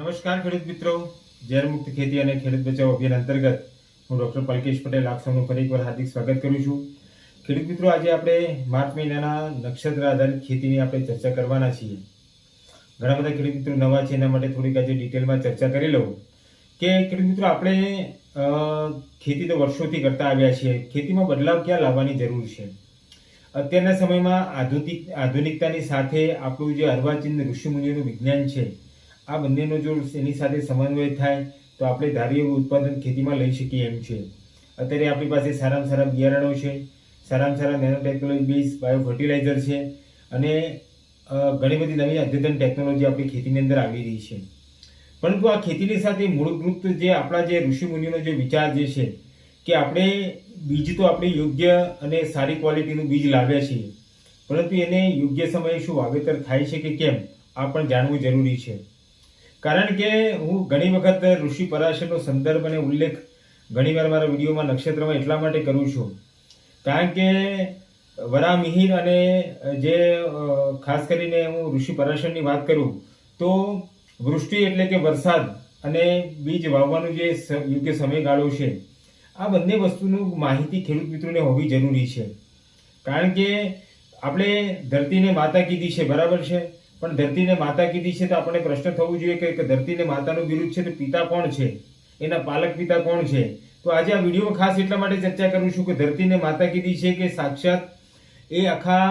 નમસ્કાર ખેડૂત મિત્રો. ઝેર મુક્ત ખેતી અને ખેડૂત બચાવ અભિયાન અંતર્ગત હું ડૉક્ટર પલકેશ પટેલ આપ સૌનું ફરી એકવાર હાર્દિક સ્વાગત કરું છું. ખેડૂત મિત્રો, આજે આપણે માર્ચ મહિનાના નક્ષત્ર આધારિત ખેતીની આપણે ચર્ચા કરવાના છીએ. ઘણા બધા ખેડૂત મિત્રો નવા છે, એના માટે થોડીક આજે ડિટેલમાં ચર્ચા કરી લઉં. કે ખેડૂત મિત્રો, આપણે ખેતી તો વર્ષોથી કરતા આવ્યા છીએ. ખેતીમાં બદલાવ ક્યાં લાવવાની જરૂર છે? અત્યારના સમયમાં આધુનિક આધુનિકતાની સાથે આપણું જે અર્વાચીન ઋષિમુનિઓનું વિજ્ઞાન છે આ બંનેનો જો એની સાથે સમન્વય થાય, તો આપણે ધારીએ ઉત્પાદન ખેતીમાં લઈ શકીએ એમ છે. અત્યારે આપણી પાસે સારામાં સારા બિયારણો છે, સારામાં સારા nano technology base bio fertiliser છે અને ઘણી બધી નવી અદ્યતન ટેકનોલોજી આપણી ખેતીની અંદર આવી રહી છે. પરંતુ આ ખેતીની સાથે મૂળભૂત જે આપણા જે ઋષિમુનિઓનો જે વિચાર જે છે કે આપણે બીજ તો આપણે યોગ્ય અને સારી ક્વોલિટીનું બીજ લાવ્યા છીએ, પરંતુ એને યોગ્ય સમયે શું વાવેતર થાય છે કે કેમ, આ પણ જાણવું જરૂરી છે. કારણ કે હું ઘણી વખત ઋષિ પરાશરનો સંદર્ભ અને ઉલ્લેખ ઘણીવાર મારા વિડીયોમાં નક્ષત્રમાં એટલા માટે કરું છું. કારણ કે વરામિહિર અને જે ખાસ કરીને હું ઋષિ પરાશરની વાત કરું, તો વૃષ્ટિ એટલે કે વરસાદ અને બીજ વાવવાનું જે યોગ્ય સમયગાળો છે, આ બંને વસ્તુનું માહિતી ખેડૂત મિત્રોને હોવી જરૂરી છે. કારણ કે આપણે ધરતીને માતા કીધી છે, બરાબર છે? પણ ધરતીને માતા કીધી છે તો આપણે પ્રશ્ન થવું જોઈએ કે ધરતીને માતાનું બિરુદ છે તો પિતા કોણ છે? એના પાલક પિતા કોણ છે? તો આજે આ વિડીયોમાં ખાસ એટલા માટે ચર્ચા કરું છું કે ધરતીને માતા કીધી છે કે સાક્ષાત એ આખા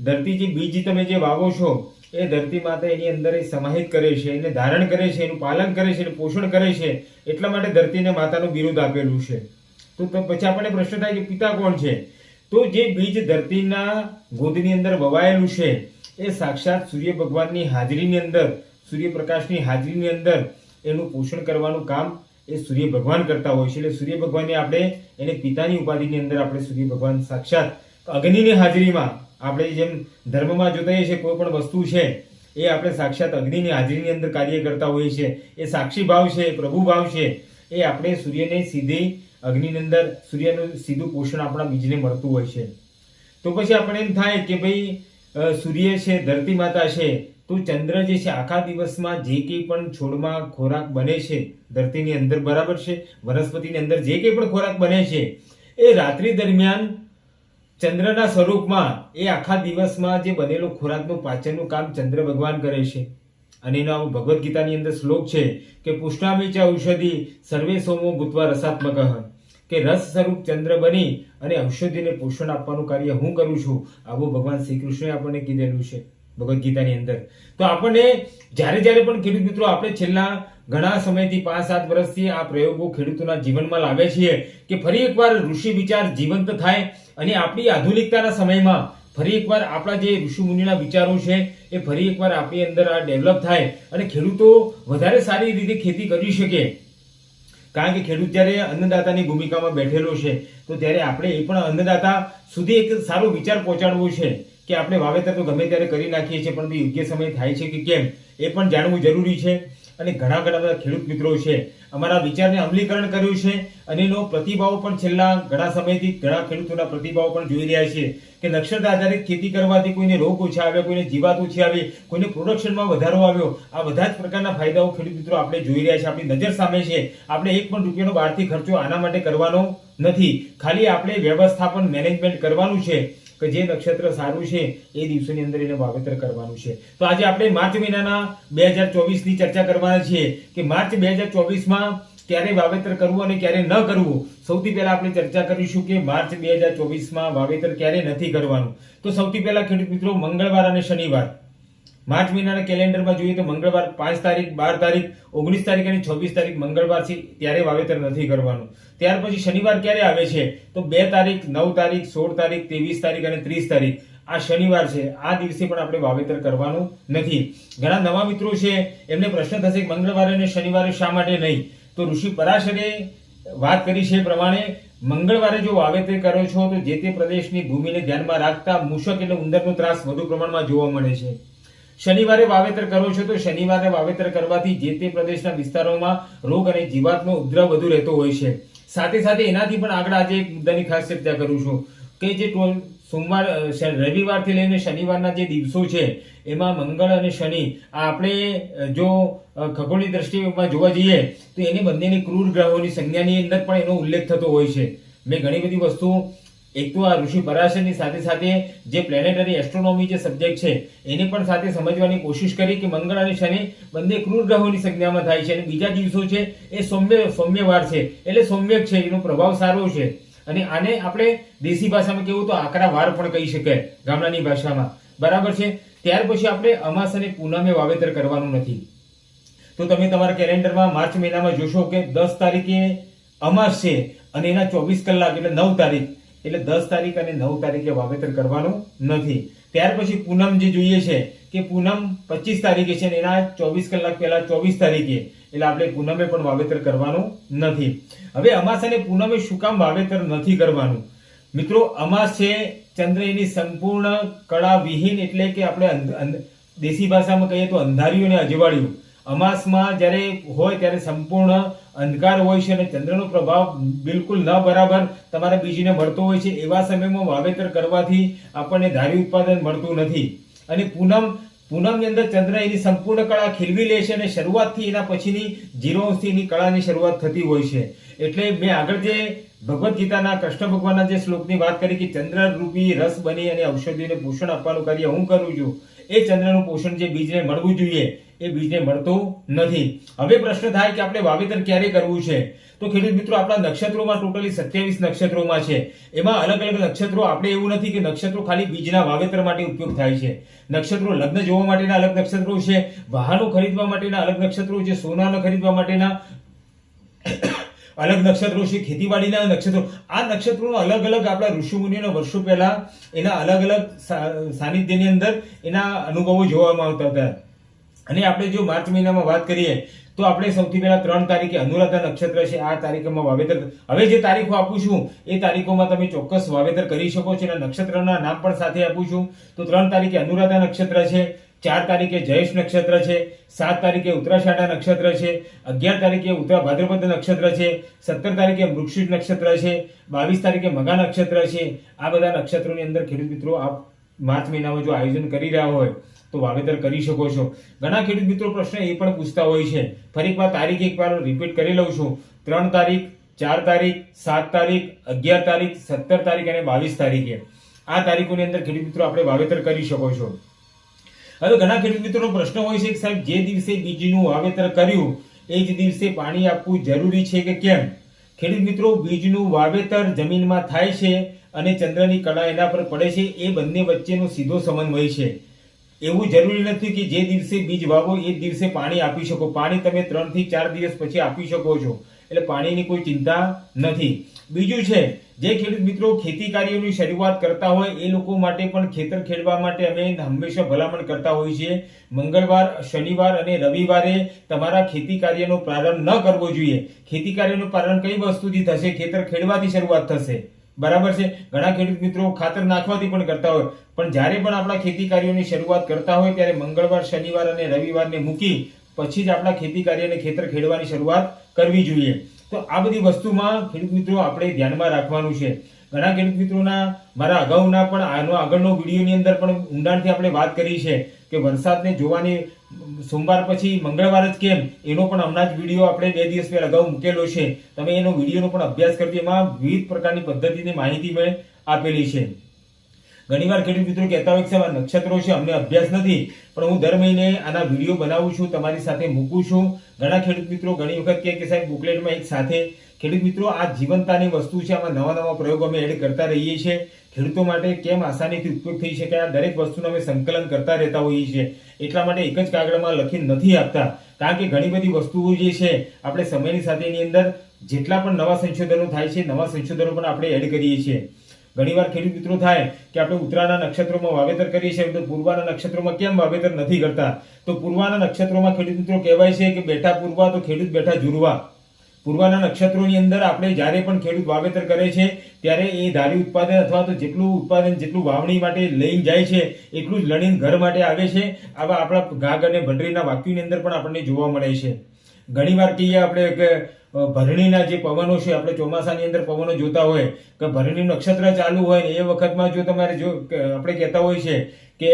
ધરતી જે બીજ તમે જે વાવો છો, એ ધરતી માતા એની અંદર એ સમાહિત કરે છે, એને ધારણ કરે છે, એનું પાલન કરે છે, એનું પોષણ કરે છે, એટલા માટે ધરતીને માતાનું બિરુદ આપેલું છે. તો પછી આપણને પ્રશ્ન થાય કે પિતા કોણ છે? તો જે બીજ ધરતીના ગોદની અંદર વવાયેલું છે એ સાક્ષાત સૂર્ય ભગવાનની હાજરીની અંદર સૂર્યપ્રકાશની હાજરીની અંદર એનું પોષણ કરવાનું કામ એ સૂર્ય ભગવાન કરતા હોય છે. એટલે સૂર્ય ભગવાનને આપણે એને પિતાની ઉપાધિની અંદર આપણે સૂર્ય ભગવાન સાક્ષાત અગ્નિની હાજરીમાં આપણે જેમ ધર્મમાં જોતા છીએ, કોઈ પણ વસ્તુ છે, એ આપણે સાક્ષાત અગ્નિની હાજરીની અંદર કાર્ય કરતા હોઈએ છીએ. એ સાક્ષી ભાવ છે પ્રભુ ભાવ છે, એ આપણે સૂર્યને સીધી અગ્નિની અંદર સૂર્યનું સીધું પોષણ આપણા બીજને મળતું હોય છે. તો પછી આપણે એમ થાય કે ભાઈ સૂર્ય છે, ધરતી માતા છે, તો ચંદ્ર જે છે, આખા દિવસમાં જે કંઈ પણ છોડમાં ખોરાક બને છે, ધરતીની અંદર બરાબર છે, વનસ્પતિની અંદર જે કંઈ પણ ખોરાક બને છે, એ રાત્રિ દરમિયાન ચંદ્રના સ્વરૂપમાં એ આખા દિવસમાં જે બનેલો ખોરાકનું પાચનનું કામ ચંદ્ર ભગવાન કરે છે. અને એનો ભગવદ્ ગીતાની અંદર શ્લોક છે કે પુષ્ટામી ચ ઔષધિ સર્વે સોમો ભૂતવા રસાત્મક. કે રસ સ્વરૂપ ચંદ્ર બની અને ઔષધિને પોષણ આપવાનું કાર્ય હું કરું છું, આવું ભગવાન શ્રી કૃષ્ણએ આપણને કીધેલું છે ભગવદ્ ગીતાની અંદર. તો આપણને જ્યારે જ્યારે પણ ખેડૂત મિત્રો, આપણે છેલ્લા ઘણા સમયથી પાંચ સાત વર્ષથી આ પ્રયોગો ખેડૂતોના જીવનમાં લાવે છીએ કે ફરી એકવાર ઋષિ વિચાર જીવંત થાય અને આપણી આધુનિકતાના સમયમાં ફરી એકવાર આપણા જે ઋષિ મુનિના વિચારો છે એ ફરી એકવાર આપણી અંદર આ ડેવલપ થાય અને ખેડૂતો વધારે સારી રીતે ખેતી કરી શકે. કારણ કે ખેડૂત જ્યારે અન્નદાતાની ભૂમિકામાં બેઠેલો છે, તો ત્યારે આપણે એ પણ અન્નદાતા સુધી એક સારો વિચાર પહોંચાડવો છે કે આપણે વાવેતર તો ગમે ત્યારે કરી નાખીએ છીએ, પણ યોગ્ય સમય થાય છે કે કેમ, એ પણ જાણવું જરૂરી છે. અને ઘણા ઘણા બધા ખેડૂત મિત્રો છે. અમારા વિચારને અમલીકરણ કર્યું છે અને એનો પ્રતિભાવ પણ છેલ્લા ઘણા સમયથી ઘણા ખેડૂતોના પ્રતિભાવ પણ જોઈ રહ્યા છે કે નક્ષત્ર આધારિત ખેતી કરવાથી કોઈને રોગ ઓછા આવ્યા, કોઈને જીવાત ઓછી આવી, કોઈને પ્રોડક્શનમાં વધારો આવ્યો. આ બધા જ પ્રકારના ફાયદાઓ ખેડૂત મિત્રો આપણે જોઈ રહ્યા છે. આપણી નજર સામે છે. આપણે એક પણ રૂપિયાનો બહારથી ખર્ચો આના માટે કરવાનો નથી. ખાલી આપણે વ્યવસ્થાપન મેનેજમેન્ટ કરવાનું છે. કે જે નક્ષત્ર સારું છે એ દિવસોની અંદર એને વાવેતર કરવાનું છે. તો આજે આપણે માર્ચ મહિનાના બે હજાર ચોવીસની ચર્ચા કરવાના છીએ કે માર્ચ બે હજાર ચોવીસમાં ક્યારે વાવેતર કરવું અને ક્યારે ન કરવું? સૌથી પહેલા આપણે ચર્ચા કરીશું કે માર્ચ બે હજાર ચોવીસમાં વાવેતર ક્યારે નથી કરવાનું. તો સૌથી પહેલા ખેડૂત મિત્રો મંગળવાર અને શનિવાર. માર્ચ મહિનાના કેલેન્ડરમાં જોઈએ તો મંગળવાર પાંચ તારીખ, બાર તારીખ, ઓગણીસ તારીખ અને છવ્વીસ તારીખ મંગળવાર છે, ત્યારે વાવેતર નથી કરવાનું. ત્યાર પછી શનિવાર ક્યારે આવે છે? તો બે તારીખ, નવ તારીખ, સોળ તારીખ, ત્રેવીસ તારીખ અને ત્રીસ તારીખ. આ શનિવાર છે. આ દિવસે પણ આપણે વાવેતર કરવાનું નથી. ઘણા નવા મિત્રો છે, એમને પ્રશ્ન થશે મંગળવારે અને શનિવારે શા માટે નહીં? તો ઋષિ પરાશરે વાત કરી છે પ્રમાણે, મંગળવારે જો વાવેતર કરો છો, તો જે તે પ્રદેશની ભૂમિને ધ્યાનમાં રાખતા મૂષક એટલે ઉંદરનો ત્રાસ વધુ પ્રમાણમાં જોવા મળે છે. શનિવારે વાવેતર કરો છો તો શનિવારે વાવેતર કરવાથી જે તે પ્રદેશના વિસ્તારોમાં રોગ અને જીવાતનો ઉપદ્રવ વધુ રહેતો હોય છે. સાથે સાથે એનાથી પણ આગળ આજે એક મુદ્દાની ખાસ ચર્ચા કરું છું કે જે સોમવાર રવિવારથી લઈને શનિવારના જે દિવસો છે, એમાં મંગળ અને શનિ આપણે જો ખગોળની દ્રષ્ટિમાં જોવા જઈએ, તો એની બંનેની ક્રૂર ગ્રહોની સંજ્ઞાની અંદર પણ એનો ઉલ્લેખ થતો હોય છે. મેં ઘણી બધી વસ્તુ એક તો આ ઋષિ પરાશરની સાથે સાથે જે પ્લેનેટરી એસ્ટ્રોનોમી જે સબ્જેક્ટ છે, એને પણ સાથે સમજવાની કોશિશ કરી કે મંગળ અને શનિ બંને ક્રૂર ગ્રહોની સંજ્ઞામાં થાય છે અને બીજા દિવસો છે એ સૌમ્ય, સૌમ્યવાર છે. એટલે સૌમ્યક છે, એનો પ્રભાવ સારો છે. અને આને આપણે દેશી ભાષામાં કેવું તો આકરા વાર પણ કહી શકાય, ગામડાની ભાષામાં. બરાબર છે? ત્યાર પછી આપણે અમાસ અને પૂનમે વાવેતર કરવાનું નથી. તો તમે તમારા કેલેન્ડરમાં માર્ચ મહિનામાં જોશો કે દસ તારીખે અમાસ છે અને એના ચોવીસ કલાક એટલે નવ તારીખ. એટલે દસ તારીખ અને નવ તારીખે વાવેતર કરવાનું નથી. ત્યાર પછી પૂનમ જે જોઈએ છે કે પૂનમ પચીસ તારીખે છે એના ચોવીસ કલાક પહેલા ચોવીસ તારીખે. એટલે આપણે પૂનમે પણ વાવેતર કરવાનું નથી. હવે અમાસ અને પૂનમે શું કામ વાવેતર નથી કરવાનું? મિત્રો, અમાસ છે ચંદ્ર એની સંપૂર્ણ કળા વિહીન એટલે કે આપણે દેશી ભાષામાં કહીએ તો અંધારિયું અને અજવાળિયું. અમાસમાં જ્યારે હોય ત્યારે સંપૂર્ણ અંધકાર હોય છે અને ચંદ્રનો પ્રભાવ બિલકુલ ન બરાબર તમારા બીજીને મળતો હોય છે, એવા સમયમાં વાવેતર કરવાથી આપણને ધારી ઉત્પાદન મળતું નથી. અને પૂનમ, પૂનમની અંદર ચંદ્ર એની સંપૂર્ણ કળા ખીલવી લે છે અને શરૂઆતથી એના પછીની જીરો અંશથી એની કળાની શરૂઆત થતી હોય છે. એટલે મેં આગળ જે ભગવદ્ ગીતાના કૃષ્ણ ભગવાનના જે શ્લોકની વાત કરી કે ચંદ્ર રૂપી રસ બની અને ઔષધિને પોષણ આપવાનું કાર્ય હું કરું છું એ ચંદ્રનું પોષણ જે બીજને મળવું જોઈએ, એ બીજને મળતું નથી. હવે પ્રશ્ન થાય કે આપણે વાવેતર ક્યારે કરવું છે? તો ખેડૂત મિત્રો, આપણા નક્ષત્રોમાં ટોટલી સત્યાવીસ નક્ષત્રોમાં છે. એમાં અલગ અલગ નક્ષત્રો, આપણે એવું નથી કે નક્ષત્રો ખાલી બીજના વાવેતર માટે ઉપયોગ થાય છે. નક્ષત્રો લગ્ન જોવા માટેના અલગ નક્ષત્રો છે, વાહનો ખરીદવા માટેના અલગ નક્ષત્રો છે, સોનાનો ખરીદવા માટેના અલગ નક્ષત્રો છે, ખેતીવાડીના નક્ષત્રો. આ નક્ષત્રોનો અલગ અલગ આપણા ઋષિમુનિઓના વર્ષો પહેલા એના અલગ અલગ સાનિધ્યની અંદર એના અનુભવો જોવામાં આવતા હતા. અને આપણે જો માર્ચ મહિનામાં વાત કરીએ, તો આપણે સૌથી પહેલા ત્રણ તારીખે અનુરાધા નક્ષત્ર છે, આ તારીખમાં વાવેતર હવે જે તારીખો આપું છું, એ તારીખોમાં તમે ચોક્કસ વાવેતર કરી શકો છો અને નક્ષત્રના નામ પણ સાથે આપું છું. તો ત્રણ તારીખે અનુરાધા નક્ષત્ર છે ચાર તારીખે જયેશ નક્ષત્ર છે, સાત તારીખે ઉત્તરાષાઢા નક્ષત્ર છે, અગિયાર તારીખે ઉત્તરા ભાદ્રપદ નક્ષત્ર છે, સત્તર તારીખે મૃક્ષિત નક્ષત્ર છે, બાવીસ તારીખે મગા નક્ષત્ર છે, આ બધા નક્ષત્રોની અંદર ખેડૂત મિત્રો આપ માર્ચ મહિનામાં જો આયોજન કરી રહ્યા હોય, તો વાવેતર કરી શકો છો. ઘણા ખેડૂત મિત્રો પ્રશ્ન એ પણ પૂછતા હોય છે. ફરી એકવાર તારીખ એકવાર રિપીટ કરી લઉં છું. ત્રણ તારીખ, ચાર તારીખ, સાત તારીખ, અગિયાર તારીખ, સત્તર તારીખ અને બાવીસ તારીખે. આ તારીખોની અંદર ખેડૂત મિત્રો આપણે વાવેતર કરી શકો છો. હવે ઘણા ખેડૂત મિત્રોનો પ્રશ્ન હોય છે કે સાહેબ, જે દિવસે બીજનું વાવેતર કર્યું, એ જ દિવસે પાણી આપવું જરૂરી છે કે કેમ? ખેડૂત મિત્રો, બીજનું વાવેતર જમીનમાં થાય છે અને ચંદ્રની કળા એના પર પડે છે, એ બંને વચ્ચેનો સીધો સમન્વય છે. એવું જરૂરી નથી કે જે દિવસે બીજ વાવો, એ દિવસે પાણી આપી શકો. પાણી તમે ત્રણથી ચાર દિવસ પછી આપી શકો છો. એટલે પાણીની કોઈ ચિંતા નથી. બીજું છે જે ખેડૂત મિત્રો ખેતી કાર્યોની શરૂઆત કરતા હોય, એ લોકો માટે પણ ખેતર ખેડવા માટે અમે હંમેશા ભલામણ કરતા હોઈએ છીએ. મંગળવાર, શનિવાર અને રવિવારે તમારા ખેતી કાર્યનો પ્રારંભ ન કરવો જોઈએ. ખેતી કાર્યનો પ્રારંભ કઈ વસ્તુથી થશે? ખેતર ખેડવાથી શરૂઆત થશે. બરાબર છે? ઘણા ખેડૂત મિત્રો ખાતર નાખવાથી પણ કરતા હોય. પણ જ્યારે પણ આપણા ખેતી કાર્યોની શરૂઆત કરતા હોય, ત્યારે મંગળવાર, શનિવાર અને રવિવારને મૂકી પછી જ આપણા ખેતી કાર્યને ખેતર ખેડવાની શરૂઆત કરવી જોઈએ. તો આ બધી વસ્તુમાં ખેડૂત મિત્રો આપણે ધ્યાનમાં રાખવાનું છે. ઘણા ખેડૂત મિત્રોના, મારા અગાઉના પણ આનો આગળનો વિડીયોની અંદર પણ ઊંડાણથી આપણે વાત કરી છે કે વરસાદને જોવાની સોમવાર પછી મંગળવાર જ કેમ, એનો પણ હમણાં જ વીડિયો આપણે બે દિવસ પહેલાં અગાઉ મૂકેલો છે. તમે એનો વિડીયોનો પણ અભ્યાસ કરજો, એમાં વિવિધ પ્રકારની પદ્ધતિની માહિતી મેં આપેલી છે. ઘણીવાર ખેડૂત મિત્રો કહેતા હોય કે સાહેબ નક્ષત્રો છે, અમને અભ્યાસ નથી, પણ હું દર મહિને આના વીડિયો બનાવું છું, તમારી સાથે મૂકું છું. ઘણા ખેડૂત મિત્રો ઘણી વખત કે સાહેબ, બુકલેટમાં એક સાથે. ખેડૂત મિત્રો, આ જીવનતાની વસ્તુ છે, આમાં નવા નવા પ્રયોગો અમે એડ કરતા રહીએ છીએ. ખેડૂતો માટે કેમ આસાનીથી ઉપયોગ થઈ શકે? આ દરેક વસ્તુનું અમે સંકલન કરતા રહેતા હોઈએ છીએ. એટલા માટે એક જ કાગળમાં લખી નથી આપતા. કારણ કે ઘણી બધી વસ્તુઓ જે છે, આપણે સમયની સાથે એની અંદર જેટલા પણ નવા સંશોધનો થાય છે, નવા સંશોધનો પણ આપણે એડ કરીએ છીએ. ઘણીવાર ખેડૂત મિત્રો થાય કે આપણે ઉત્તરાના નક્ષત્રોમાં વાવેતર કરીએ છીએ, તો પૂર્વાના નક્ષત્રોમાં કેમ વાવેતર નથી કરતા? તો પૂર્વાના નક્ષત્રોમાં ખેડૂત મિત્રો કહેવાય છે કે બેઠા પૂર્વા તો ખેડૂત બેઠા જુરવા. પૂર્વાના નક્ષત્રોની અંદર આપણે જ્યારે પણ ખેડૂત વાવેતર કરે છે, ત્યારે એ ધારી ઉત્પાદન અથવા તો જેટલું ઉત્પાદન, જેટલું વાવણી માટે લઈને જાય છે, એટલું જ લણીને ઘર માટે આવે છે. આવા આપણા ગાગ અને ભંડરીના વાક્યની અંદર પણ આપણને જોવા મળે છે. ઘણીવાર કહીએ આપણે કે ભરણીના જે પવનો છે, આપણે ચોમાસાની અંદર પવનો જોતા હોય, કે ભરણી નક્ષત્ર ચાલુ હોય ને એ વખતમાં જો તમારે જો આપણે કહેતા હોય છે કે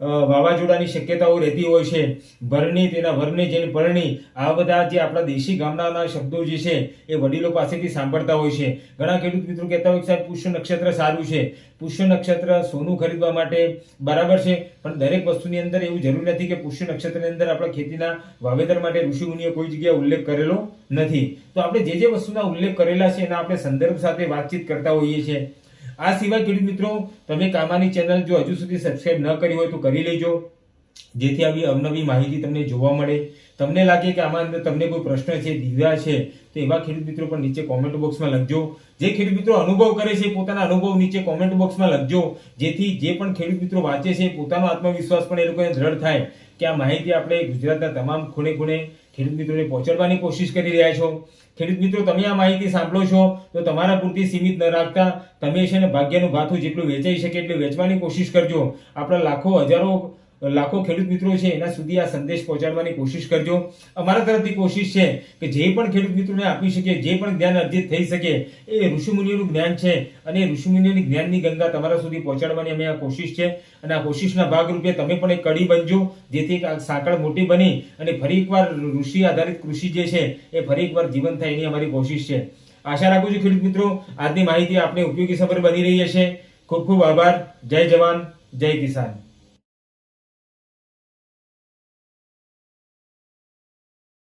વાવાઝોડાની શક્યતાઓ રહેતી હોય છે. ભરણી, તેના વરણી જેની પરણી, આ બધા જે આપણા દેશી ગામડાના શબ્દો જે છે, એ વડીલો પાસેથી સાંભળતા હોય છે. ઘણા ખેડૂત મિત્રો કહેતા હોય સાહેબ, પુષ્ય નક્ષત્ર સારું છે. પુષ્ય નક્ષત્ર સોનું ખરીદવા માટે બરાબર છે, પણ દરેક વસ્તુની અંદર એવું જરૂરી નથી કે પુષ્ય નક્ષત્રની અંદર આપણે ખેતીના વાવેતર માટે ઋષિમુનિએ કોઈ જગ્યાએ ઉલ્લેખ કરેલો નથી. તો આપણે જે જે વસ્તુના ઉલ્લેખ કરેલા છે, એના આપણે સંદર્ભ સાથે વાતચીત કરતા હોઈએ છીએ. આ સિવાય ખેડૂત મિત્રો, તમે કામાની ચેનલ જો હજુ સુધી સબસ્ક્રાઈબ ન કરી હોય તો કરી લેજો. જેથી આવી અવનવી માહિતી તમને જોવા મળે. તમને લાગે કે આમાં અંદર તમને કોઈ પ્રશ્ન છે દીવા છે, તો એવા ખેડૂત મિત્રો પણ નીચે કોમેન્ટ બોક્સમાં લખજો. જે ખેડૂત મિત્રો અનુભવ કરે છે, પોતાના અનુભવ નીચે કોમેન્ટ બોક્સમાં લખજો. જેથી જે પણ ખેડૂત મિત્રો વાંચે છે, પોતાનો આત્મવિશ્વાસ પણ એ લોકોને દ્રઢ થાય કે આ માહિતી આપણે ગુજરાતના તમામ ખૂણે ખૂણે ખેડૂત મિત્રોને પહોંચાડવાની કોશિશ કરી રહ્યા છો. ખેડૂત મિત્રો, તમે આ માહિતી સાંભળો છો, તો તમારા પૂરતી સીમિત ન રાખતા. તમે છે ને ભાગ્યનું ભાથું જેટલું વેચાઈ શકે એટલું વેચવાની કોશિશ કરજો. આપણા લાખો હજારો લાખો ખેડૂત મિત્રો છે, એના સુધી આ સંદેશ પહોંચાડવાની કોશિશ કરજો. અમારા તરફથી કોશિશ છે કે જે પણ ખેડૂત મિત્રોને આપી શકે, જે પણ જ્ઞાન અર્જિત થઈ શકે, એ ઋષિમુનિઓનું જ્ઞાન છે અને ઋષિમુનિઓની જ્ઞાનની ગંગા તમારા સુધી પહોંચાડવાની અમે આ કોશિશ છે. અને આ કોશિશના ભાગરૂપે તમે પણ એક કડી બનજો, જેથી સાંકળ મોટી બની અને ફરી એકવાર ઋષિ આધારિત કૃષિ જે છે, એ ફરી એકવાર જીવન થાય એની અમારી કોશિશ છે. આશા રાખું છું ખેડૂત મિત્રો, આજની માહિતી આપણે ઉપયોગી સફર બની રહી હશે. ખૂબ ખૂબ આભાર. જય જવાન, જય કિસાન.